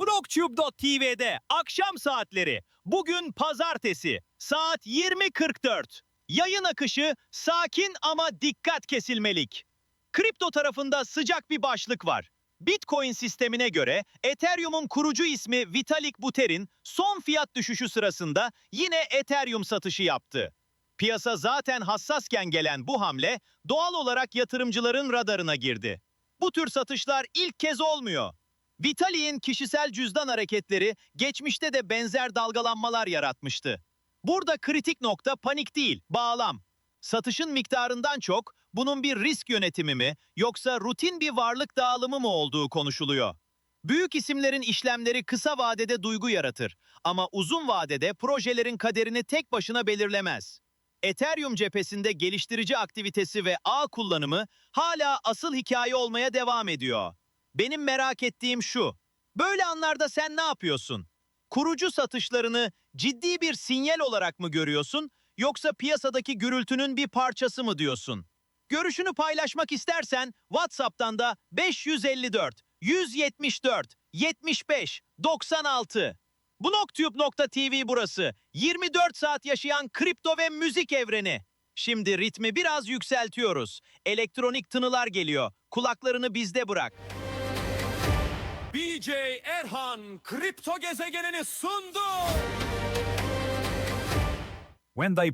BlockTube.tv'de akşam saatleri. Bugün pazartesi saat 20.44. Yayın akışı sakin ama dikkat kesilmelik. Kripto tarafında sıcak bir başlık var. Bitcoin sistemine göre Ethereum'un kurucu ismi Vitalik Buterin son fiyat düşüşü sırasında yine Ethereum satışı yaptı. Piyasa zaten hassasken gelen bu hamle doğal olarak yatırımcıların radarına girdi. Bu tür satışlar ilk kez olmuyor. Vitalik'in kişisel cüzdan hareketleri geçmişte de benzer dalgalanmalar yaratmıştı. Burada kritik nokta panik değil, bağlam. Satışın miktarından çok bunun bir risk yönetimi mi yoksa rutin bir varlık dağılımı mı olduğu konuşuluyor. Büyük isimlerin işlemleri kısa vadede duygu yaratır ama uzun vadede projelerin kaderini tek başına belirlemez. Ethereum cephesinde geliştirici aktivitesi ve ağ kullanımı hala asıl hikaye olmaya devam ediyor. Benim merak ettiğim şu. Böyle anlarda sen ne yapıyorsun? Kurucu satışlarını ciddi bir sinyal olarak mı görüyorsun yoksa piyasadaki gürültünün bir parçası mı diyorsun? Görüşünü paylaşmak istersen WhatsApp'tan da 554 174 75 96 Blocktube.tv burası. 24 saat yaşayan kripto ve müzik evreni. Şimdi ritmi biraz yükseltiyoruz. Elektronik tınılar geliyor. Kulaklarını bizde bırak. BJ Erhan kripto gezegenini sundu. when they